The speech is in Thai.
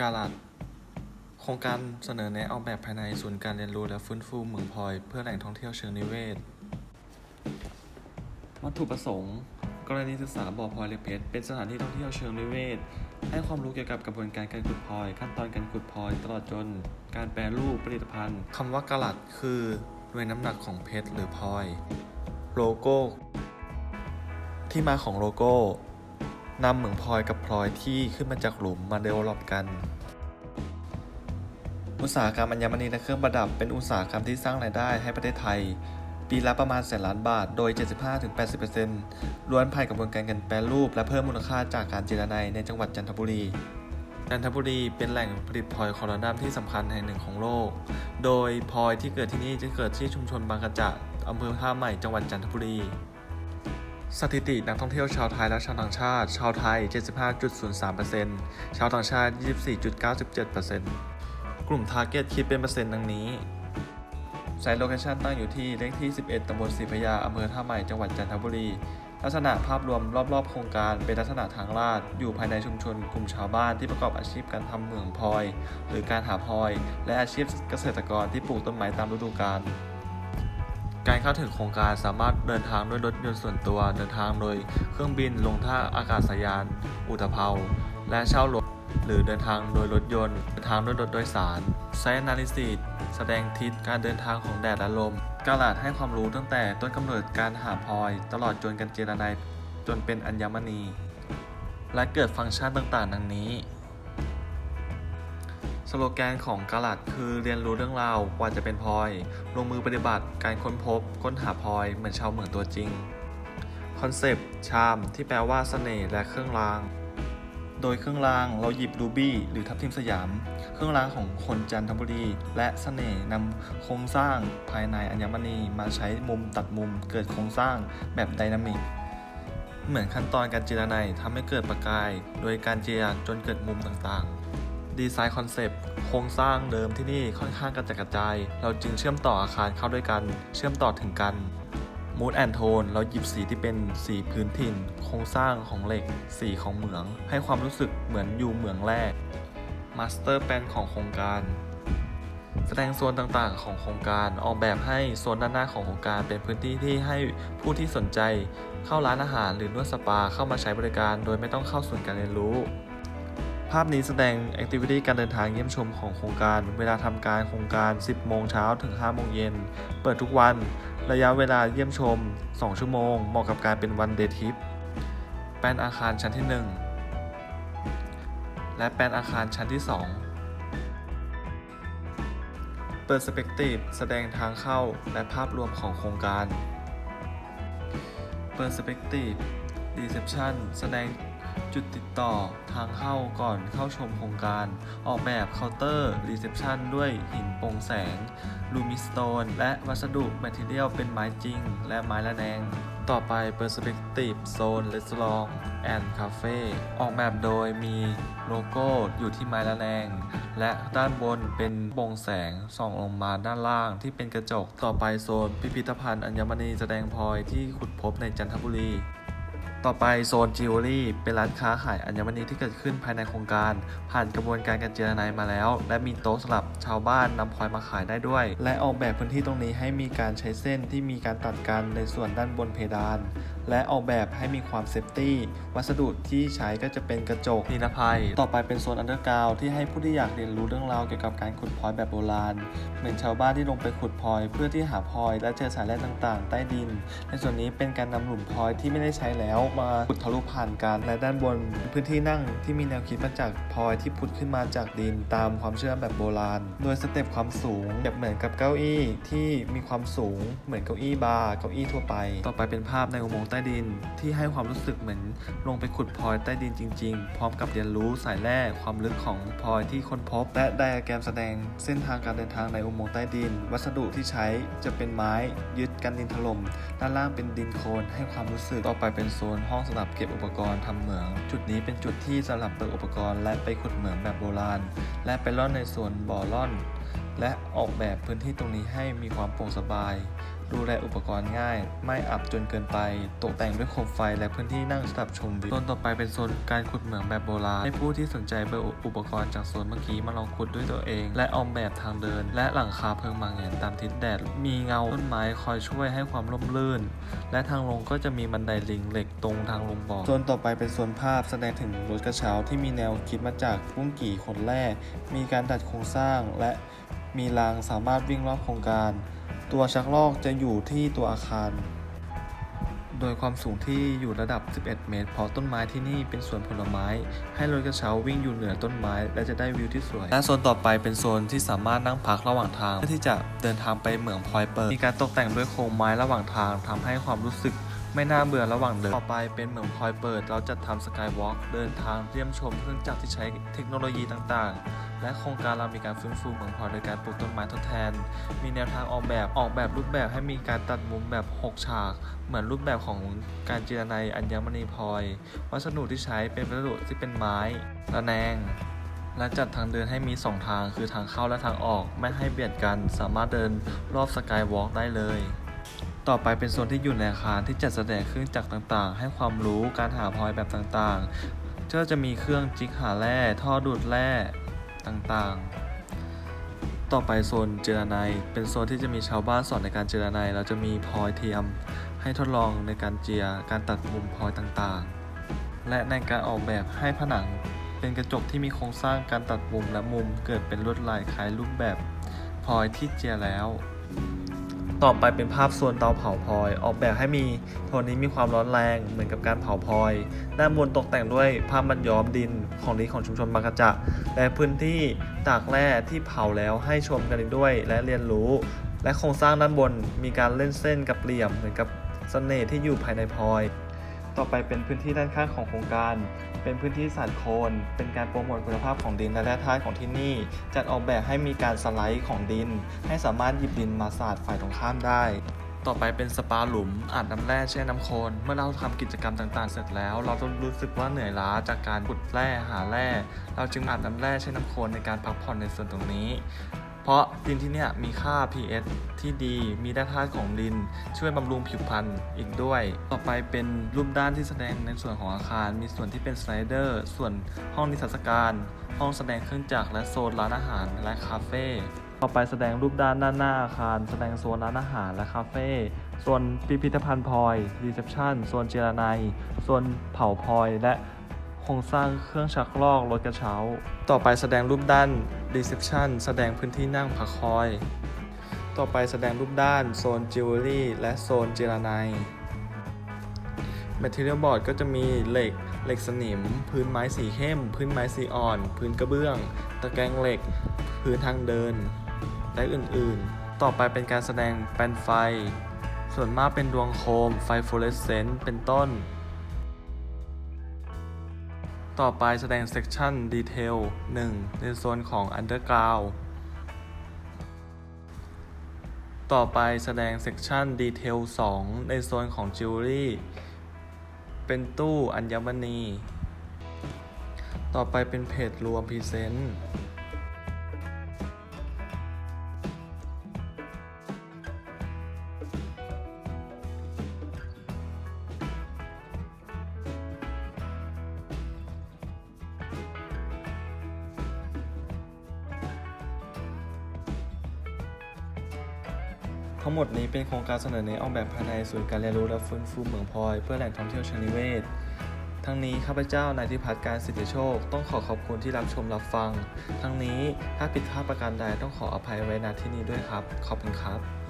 กาลัดโครงการเสนอแนะออกแบบภายในศูนย์การเรียนรู้และฟื้นฟูเมืองพลอย เพื่อแหล่งท่องเที่ยวเชิงนิเวศ วัตถุประสงค์ กรณีศึกษาบ่อพลอยเลกเพชรเป็นสถานที่ท่องเที่ยวเชิงนิเวศ ให้ความรู้เกี่ยวกับกระบวนการการขุดพลอย ขั้นตอนการขุดพลอย ตลอดจน การแปรรูปผลิตภัณฑ์คำว่ากาลัดคือหน่วยน้ำหนักของเพชรหรือพลอย โลโก้ ที่มาของโลโก้ นำเหมืองพลอยกับพลอยที่ขึ้นมาจากหลุมมาเดเวลลอปกัน อุตสาหกรรมอัญมณีและเครื่องประดับเป็นอุตสาหกรรมที่สร้างรายได้ให้ประเทศไทย ปีละประมาณแสนล้านบาท โดย 75-80%ล้วนผ่านกระบวนการเการแปรรูป และเพิ่มมูลค่าจากการเจรไนในจังหวัดจันทบุรีจันทบุรีเป็นแหล่งผลิตพลอยคอลลาดัมที่สำคัญแห่งหนึ่งของโลก โดยพลอยที่เกิดที่นี่จะเกิดที่ชุมชนบางกระจะอำเภอท่าใหม่ จังหวัดจันทบุรี สถิตินักท่องเที่ยวชาวไทยและชาวต่างชาติ ชาวไทย 75.03%ชาวต่างชาติ 24.97%กลุ่ม Target คิดเป็นเปอร์เซ็นต์ดังนี้ไซต์โลเคชันตั้งอยู่ที่เลขที่ 11 ตำบลศรีพยา อำเภอท่าใหม่ จังหวัดจันทบุรี ลักษณะภาพรวมรอบๆ โครงการเป็นลักษณะทางลาด อยู่ภายในชุมชนกลุ่มชาวบ้านที่ประกอบอาชีพการทำเหมืองพลอย หรือการหาพลอย และอาชีพเกษตรกรที่ปลูกต้นไม้ตามฤดูกาล การเข้าถึงโครงการสามารถเดินทางด้วยรถยนต์ส่วนตัว เดินทางโดยเครื่องบินลงท่าอากาศยาน อุตภเปาและเช่ารถ หรือเดินทางโดยรถยนต์ เดินทางด้วยรถโดยสาร ไซต์ Analysis แสดงทิศการเดินทางของแดดและลมกาลาดให้ความรู้ตั้งแต่ต้นกำเนิดการหาพลอย ตลอดจนการเจรไนจนเป็นอัญมณี และเกิดฟังก์ชันต่างๆ ดังนี้ สโลแกนของกาลัดคือเรียนรู้เรื่องราวกว่าจะเป็นพลอย ลงมือปฏิบัติการค้นพบ ค้นหาพลอยเหมือนชาวเหมืองตัวจริง คอนเซปต์ชามที่แปลว่าเสน่ห์และเครื่องราง โดยเครื่องรางเราหยิบรูบี้หรือทับทิมสยาม เครื่องรางของคนจันทบุรี และเสน่ห์นำโครงสร้างภายในอัญมณีมาใช้มุมตัดมุมเกิดโครงสร้างแบบไดนามิกเหมือนขั้นตอนการเจรไนทำให้เกิดประกาย โดยการเจียจนเกิดมุมต่างๆ ดีไซน์คอนเซปต์โครงสร้างเดิมที่นี่ค่อนข้างกระจัดกระจาย เราจึงเชื่อมต่ออาคารเข้าด้วยกัน เชื่อมต่อถึงกันมูดแอนโทนเราหยิบสีที่เป็นสีพื้นถิ่น โครงสร้างของเหล็ก สีของเหมือง ให้ความรู้สึกเหมือนอยู่เหมืองแรกมาสเตอร์แปลนของโครงการแสดงโซนต่างๆ ของโครงการออกแบบให้โซนด้านหน้าของโครงการเป็นพื้นที่ที่ให้ผู้ที่สนใจ เข้าร้านอาหารหรือนวดสปาเข้ามาใช้บริการ โดยไม่ต้องเข้าศูนย์การเรียนรู้ ภาพนี้แสดงแอคทิวิตี้การเดินทางเยี่ยมชมของโครงการ เวลาทำการโครงการ 10 โมงเช้าถึง 5 โมงเย็น เปิดทุกวัน ระยะเวลาเยี่ยมชม 2 ชั่วโมง เหมาะกับการเป็นวันเดย์ทริป แปลนอาคารชั้นที่ 1 และแปลนอาคารชั้นที่ 2 เปิดสเปกตีฟแสดงทางเข้าและภาพรวมของโครงการ เปิดสเปกตีฟรีเซพชันแสดง จุดติดต่อทางเข้าก่อนเข้าชมโครงการ ออกแบบเคาน์เตอร์รีเซพชันด้วยหินโปร่งแสง ลูมิสโตน และวัสดุแมทเทียลเป็นไม้จริง และไม้ละแนง ต่อไปเปิดสเปกตีฟโซนレส t อ r องแอนด์คาเฟ่ออกแบบโดยมีโลโก้อยู่ที่ไม้ละแนง และด้านบนเป็นโปร่งแสงส่องลงมาด้านล่างที่เป็นกระจก ต่อไปโซนพิพิธภัณฑ์อัญมณีแสดงพลอยที่ขุดพบในจันทบุรี ต่อไปโซนจิวเวลรี่เป็นร้านค้าขายอัญมณีที่เกิดขึ้นภายในโครงการ ผ่านกระบวนการการเจรไนมาแล้ว และมีโต๊ะสำหรับชาวบ้านนำพลอยมาขายได้ด้วย และออกแบบพื้นที่ตรงนี้ให้มีการใช้เส้นที่มีการตัดกันในส่วนด้านบนเพดาน และออกแบบให้มีความเซฟตี้ วัสดุที่ใช้ก็จะเป็นกระจกนิรภัย ต่อไปเป็นโซนอันเดอร์กราวที่ให้ผู้ที่อยากเรียนรู้เรื่องราวเกี่ยวกับการขุดพลอยแบบโบราณ เหมือนชาวบ้านที่ลงไปขุดพลอย เพื่อที่หาพลอย และเจอสายแร่ต่างๆ ใต้ดิน ในส่วนนี้เป็นการนำหลุมพลอยที่ไม่ได้ใช้แล้วมาขุดทะลุผ่านกันและด้านบน พื้นที่นั่งที่มีแนวคิดมาจากพลอยที่พุดขึ้นมาจากดินตามความเชื่อแบบโบราณ โดยสเต็ปความสูงแบบเหมือนกับเก้าอี้ที่มีความสูงเหมือนเก้าอี้บาร์เก้าอี้ทั่วไป ต่อไปเป็นภาพในอุโมงค์ใต้ดิน ที่ให้ความรู้สึกเหมือนลงไปขุดพลอยใต้ดินจริง ๆ พร้อมกับเรียนรู้สายแร่ความลึกของพลอยที่ค้นพบ และไดอะแกรมแสดงเส้นทางการเดินทางในอุโมงค์ใต้ดิน วัสดุที่ใช้จะเป็นไม้ยึดกันดินถล่มด้านล่างเป็นดินโคลนให้ความรู้สึกต่อไปเป็นโซนห้องสำหรับเก็บอุปกรณ์ทำเหมือง จุดนี้เป็นจุดที่สำหรับเปิดอุปกรณ์ และไปขุดเหมืองแบบโบราณ และไปล่อนในส่วนบ่อล่อน และออกแบบพื้นที่ตรงนี้ให้มีความโปร่งสบาย ดูแลอุปกรณ์ง่าย ไม่อับจนเกินไป ตกแต่งด้วยโคมไฟและพื้นที่นั่งสำหรับชมวิวโซนต่อไปเป็นโซนการขุดเหมืองแบบโบราณ ให้ผู้ที่สนใจเบอร์อุปกรณ์จากโซนเมื่อกี้มาลองขุดด้วยตัวเอง และออกแบบทางเดิน และหลังคาเพิงมังแงนตามทิศแดด มีเงาต้นไม้คอยช่วยให้ความร่มรื่น และทางลงก็จะมีบันไดลิงเหล็กตรงทางลงบ่อโซนต่อไปเป็นโซนภาพแสดงถึงรถกระเช้าที่มีแนวคิดมาจากปุ้งกี่ขนแร่มีการดัดโครงสร้างและมีรางสามารถวิ่งรอบโครงการ ตัวชักลอกจะอยู่ที่ตัวอาคาร โดยความสูงที่อยู่ระดับ 11 เมตร เพราะต้นไม้ที่นี่เป็นสวนผลไม้ ให้รถกระเช้าวิ่งอยู่เหนือต้นไม้ และจะได้วิวที่สวย และโซนต่อไปเป็นโซนที่สามารถนั่งพักระหว่างทาง เพื่อที่จะเดินทางไปเหมืองพลอยเปิดมีการตกแต่งด้วยโครงไม้ระหว่างทางทำให้ความรู้สึก ไม่น่าเบื่อระหว่างเดิน ต่อไปเป็นเหมืองพลอยเปิด เราจะทำสกายวอล์กเดินทางเยี่ยมชมเครื่องจักรที่ใช้เทคโนโลยีต่างๆ และโครงการเรามีการฟื้นฟูเหมืองพลอยโดยการปลูกต้นไม้ทดแทน มีแนวทางออกแบบออกแบบรูปแบบให้มีการตัดมุมแบบ 6 ฉาก เหมือนรูปแบบของการเจรไนอัญมณีพลอย วัสดุที่ใช้เป็นวัสดุที่เป็นไม้ระแนงและจัดทางเดินให้มี 2 ทางคือทางเข้าและทางออกไม่ให้เบียดกัน สามารถเดินรอบสกายวอล์กได้เลย ต่อไปเป็นโซนที่อยู่ในอาคารที่จัดแสดงเครื่องจักรต่างๆ ให้ความรู้การหาพลอยแบบต่างๆก็จะมีเครื่องจิกหาแร่ท่อดูดแร่ต่างๆต่อไปโซนเจรไนเป็นโซนที่จะมีชาวบ้านสอนในการเจรไนเราจะมีพลอยเทียม ให้ทดลองในการเจียการตัดมุมพลอยต่างๆ และในการออกแบบให้ผนัง เป็นกระจกที่มีโครงสร้างการตัดมุมและมุมเกิดเป็นลวดลายคล้ายรูปแบบพลอยที่เจียแล้ว ต่อไปเป็นภาพส่วนเตาเผาพลอย ออกแบบให้มีโทนนี้มีความร้อนแรงเหมือนกับการเผาพลอย ด้านบนตกแต่งด้วยภาพมันย้อมดินของดีของชุมชนบางกะจะและพื้นที่ตากแร่ที่เผาแล้วให้ชมกันด้วยและเรียนรู้ และโครงสร้างด้านบนมีการเล่นเส้นกับเหลี่ยมเหมือนกับเสน่ห์ที่อยู่ภายในพลอย ต่อไปเป็นพื้นที่ด้านข้างของโครงการ เป็นพื้นที่สานโคลนเป็นการโปรโมทคุณภาพของดินและแร่ธาตุของที่นี่ จัดออกแบบให้มีการสไลด์ของดิน ให้สามารถหยิบดินมาสาดฝ่ายตรงข้ามได้ ต่อไปเป็นสปาหลุมอาบน้ำแร่แช่น้ำโคลนเมื่อเราทำกิจกรรมต่างๆ เสร็จแล้ว เราจะรู้สึกว่าเหนื่อยล้าจากการขุดแร่หาแร่ เราจึงอาบน้ำแร่แช่น้ำโคลนในการพักผ่อนในส่วนตรงนี้ เพราะดินที่เนี่ยมีค่า pH ที่ดี มีแร่ธาตุของดิน ช่วยบำรุงผิวพรรณอีกด้วย ต่อไปเป็นรูปด้านที่แสดงในส่วนของอาคาร มีส่วนที่เป็นสไลเดอร์ ส่วนห้องนิทรรศการ ห้องแสดงเครื่องจักรและโซนร้านอาหารและคาเฟ่ต่อไปแสดงรูปด้านด้านหน้าอาคาร แสดงโซนร้านอาหารและคาเฟ่ส่วนพิพิธภัณฑ์พลอยรีเซพชันโซนเจรไนโซนเผาพลอย และโครงสร้างเครื่องชักลอกรถกระเช้า ต่อไปแสดงรูปด้าน Reception แสดงพื้นที่นั่งพักคอย ต่อไปแสดงรูปด้าน โซนจิวเวลรี่และโซนเจรไน Material Board ก็จะมีเหล็ก เหล็กสนิม พื้นไม้สีเข้ม พื้นไม้สีอ่อน พื้นกระเบื้อง ตะแกรงเหล็ก พื้นทางเดิน และอื่นๆ ต่อไปเป็นการแสดงแปลนไฟ ส่วนมากเป็นดวงโคม ไฟฟลูออเรสเซนต์ เป็นต้น ต่อไปแสดง Section Detail 1 ในโซนของ Underground ต่อไปแสดง Section Detail 2 ในโซนของ Jewelry เป็นตู้อัญมณี ต่อไปเป็นเพจรวมพ ทั้งหมดนี้เป็นโครงการเสนอแนะออกแบบภายในศูนย์การเรียนรู้และฟื้นฟูเมืองพลอย เพื่อแหล่งท่องเที่ยวเชิงนิเวศ ทั้งนี้ข้าพเจ้านายธิพัฒน์การสิทธิโชค ต้องขอขอบคุณที่รับชมรับฟัง ทั้งนี้ถ้าผิดพลาดประการใดต้องขออภัยไว้ณที่นี้ด้วยครับ ขอบคุณครับ